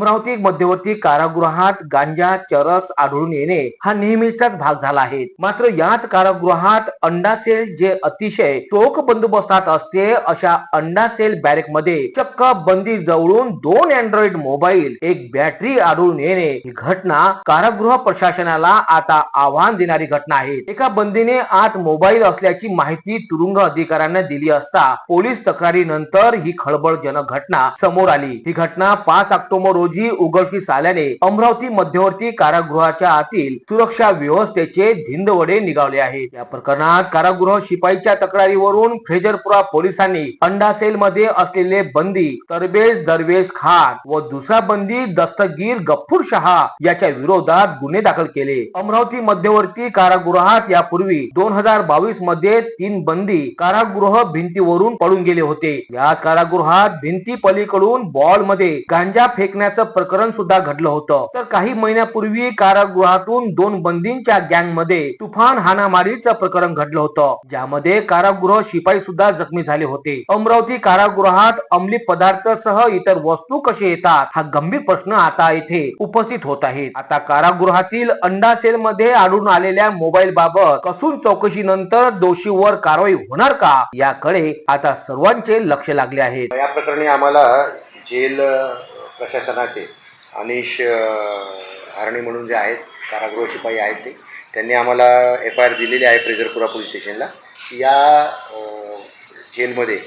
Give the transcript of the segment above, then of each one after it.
अमरावती मध्यवर्ती कारागृहात गांजा चरस आढळून येणे हा नेहमीचाच भाग झाला आहे. मात्र याच कारागृहात अंडा सेल जे अतिशय चोख बंदोबस्तात असते अशा अंडा सेल बॅरेकमध्ये चक्क बंदी जवळून दोन अँड्रॉइड मोबाईल एक बॅटरी आढळून येणे ही घटना कारागृह प्रशासनाला आता आव्हान देणारी घटना आहे. एका बंदीने आत मोबाईल असल्याची माहिती तुरुंग अधिकाऱ्यांना दिली असता पोलीस तक्रारीनंतर ही खळबळजनक घटना समोर आली. ही घटना पाच ऑक्टोबर रोजी रोजी उघडकीस आल्याने अमरावती मध्यवर्ती कारागृहाच्या आतील सुरक्षा व्यवस्थेचे धिंदवडे निघावले आहे या प्रकरणात कारागृह शिपाईच्या तक्रारीवरून फ्रेजरपुरा पोलिसांनी अंडा सेल मध्ये असलेले बंदी तरबेज दरवेज खान व दुसरा बंदी दस्तगीर गफ्फूर शहा याच्या विरोधात गुन्हे दाखल केले. अमरावती मध्यवर्ती कारागृहात यापूर्वी दोन हजार बावीसमध्ये तीन बंदी कारागृह भिंतीवरून पडून गेले होते. याच कारागृहात भिंती पलीकडून बॉलमध्ये गांजा फेकण्याचा प्रकरण सुद्धा घडलं होतं. तर काही महिन्यापूर्वी कारागृहातून दोन बंदींच्या गँगमध्ये तुफान हाणामारीचं प्रकरण घडलं होतं. ज्यामध्ये कारागृह शिपाई सुद्धा जखमी झाले होते. अमरावती कारागृहात अंमली पदार्थ सह इतर वस्तू कसे येतात? हा गंभीर प्रश्न आता येथे उपस्थित होत आहे. आता कारागृहातील अंडा सेल मध्ये आढळून आलेल्या मोबाईल बाबत कसून चौकशी नंतर दोषीवर कारवाई होणार का? याकडे आता सर्वांचे लक्ष लागले आहे. या प्रकरणी आम्हाला जेल प्रशासनाचे अनिश हरणे म्हणून जे आहेत कारागृह शिपाई आहेत ते त्यांनी आम्हाला एफ आय आर दिलेली आहे फ्रेजरपुरा पोलीस स्टेशनला. या जेलमध्ये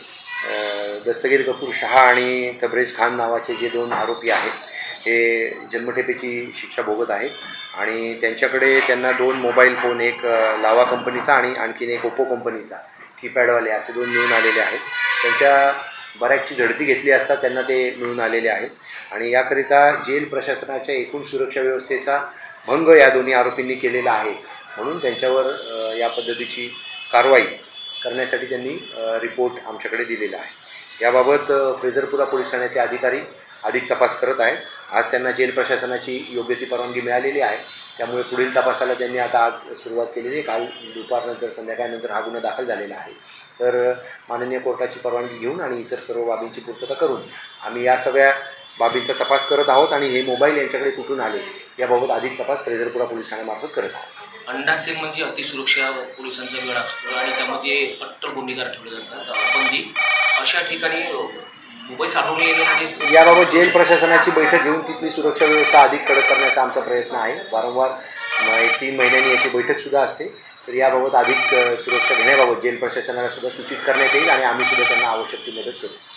दस्तगीर कपूर शहा आणि तबरेज खान नावाचे जे दोन आरोपी आहेत हे जन्मठेपेची शिक्षा भोगत आहेत आणि त्यांच्याकडे त्यांना दोन मोबाईल फोन एक लावा कंपनीचा आणि आणखीन एक ओप्पो कंपनीचा कीपॅडवाले असे दोन मिळून आलेले आहेत. त्यांच्या बऱ्याचशी झडती घेतली असता त्यांना ते मिळून आलेले आहेत. आणि याकरिता जेल प्रशासनाच्या एकूण सुरक्षा व्यवस्थेचा भंग या दोन्ही आरोपींनी केलेला आहे. म्हणून त्यांच्यावर या पद्धतीची कारवाई करण्यासाठी त्यांनी रिपोर्ट आमच्याकडे दिलेला आहे. याबाबत फ्रेझरपुरा पोलीस ठाण्याचे अधिकारी अधिक तपास करत आहेत. आज त्यांना जेल प्रशासनाची योग्य ती परवानगी मिळालेली आहे. त्यामुळे पुढील तपासाला त्यांनी आता आज सुरुवात केलेली आहे. काल दुपारनंतर संध्याकाळनंतर हा गुन्हा दाखल झालेला आहे. तर माननीय कोर्टाची परवानगी घेऊन आणि इतर सर्व बाबींची पूर्तता करून आम्ही या सगळ्या बाबींचा तपास करत आहोत आणि हे मोबाईल यांच्याकडे कुठून आले याबाबत अधिक तपास फ्रेझरपुरा पोलीस ठाण्यामार्फत करत आहोत. अंडासे म्हणजे अतिसुरक्षा पोलिसांचा वेळ असतो आणि त्यामध्ये कट्टर गुन्हेगार ठेवले जातात बंदी. अशा ठिकाणी म्हणजे? याबाबत जेल प्रशासनाची बैठक घेऊन तिथली सुरक्षा व्यवस्था अधिक कडक करण्याचा आमचा प्रयत्न आहे. वारंवार एक तीन महिन्यांनी याची बैठकसुद्धा असते. तर याबाबत अधिक अ, सुरक्षा घेण्याबाबत जेल प्रशासनाला सुद्धा सूचित करण्यात येईल आणि आम्ही सुद्धा त्यांना आवश्यक ती मदत करू.